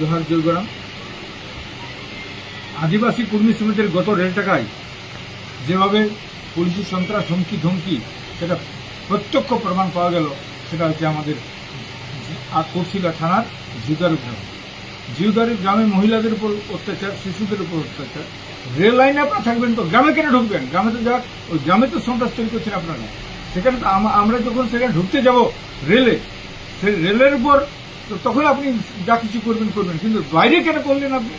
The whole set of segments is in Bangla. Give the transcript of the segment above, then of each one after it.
জোহার জয়গরাম আদিবাসী কর্মী সমিতির গত রেল টাকায় যেভাবে পুলিশের সন্ত্রাস হুমকি ধমকি সেটা প্রত্যক্ষ প্রমাণ পাওয়া গেল, সেটা হচ্ছে আমাদের আর কোটশিলা থানার জিউদারু গ্রাম। জিউদারি গ্রামে মহিলাদের উপর অত্যাচার, শিশুদের উপর অত্যাচার। রেল লাইনে আপনারা থাকবেন তো, গ্রামে কেন ঢুকবেন? গ্রামে তো যা ওই গ্রামে তো সন্ত্রাস তৈরি করছেন আপনারা। সেখানে আমরা যখন সেখানে ঢুকতে যাব রেলে, সেই রেলের উপর তো তখন আপনি যা কিছু করবেন করবেন। কিন্তু বাইরে কেন করলেন আপনি?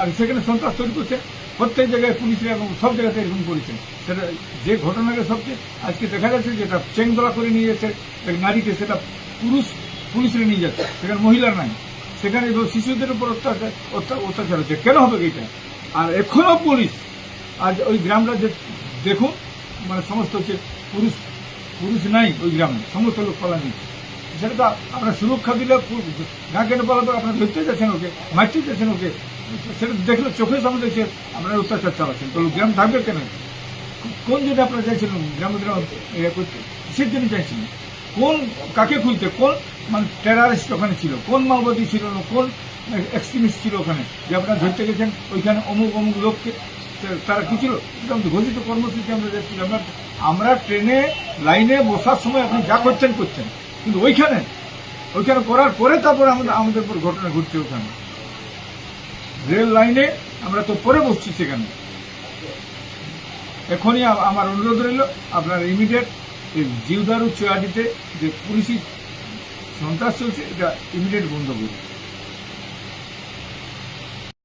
আর সেখানে সন্ত্রাস তৈরি করছেন প্রত্যেক জায়গায় পুলিশরা এবং সব জায়গাতে এরকম করেছেন সেটা যে ঘটনাকে সবচেয়ে আজকে দেখা যাচ্ছে যেটা চেংদোলা করে নিয়ে যাচ্ছে। এক নারীকে সেটা পুরুষ, পুলিশরা নিয়ে যাচ্ছে। সেখানে মহিলা নাই। সেখানে শিশুদের উপর অত্যাচার অত্যাচার হচ্ছে। কেন হবে এটা? আর এখনও পুলিশ, আজ ওই গ্রামটা যে দেখুন মানে সমস্ত হচ্ছে পুরুষ পুরুষ নাই ওই গ্রামে। সমস্ত লোক পালা নিচ্ছে সেটা তো আপনার সুরক্ষা দিলে না কেন বলা তো আপনার ধরতে যাচ্ছেন ওকে, মারতে যাচ্ছেন ওকে, সেটা দেখলে চোখের সামনে দেখছে আপনার অত্যাচার চালাচ্ছেন। তো গ্রাম থাকবে কেন? কোন জন্য আপনারা চাইছিলেন গ্রামে ইয়ে করতে? কিসের জন্য চাইছিলেন কোন, কাকে খুলতে? কোন মানে টেরারিস্ট ওখানে ছিল? কোন মাওবাদী ছিল? না কোন এক্সট্রিমিস্ট ছিল ওখানে? যে আপনারা ধরতে গেছেন, ওইখানে অমুক অমুক লোককে তারা কি ছিল? ঘোষিত কর্মসূচি আমরা যাচ্ছি আমরা আমরা ট্রেনে, লাইনে বসার সময় আপনি যা করছেন করছেন। কিন্তু ওইখানে ওইখানে করার পরে তারপরে আমাদের আমাদের উপর ঘটনা ঘটছে ওখানে। রেল লাইনে আমরা তো পরে বসছি সেখানে। এখনই আমার অনুরোধ রইল, আপনার ইমিডিয়েট এই জিউদারু চুয়াডিতে যে পুলিশি সন্ত্রাস চলছে, এটা ইমিডিয়েট বন্ধ করুন।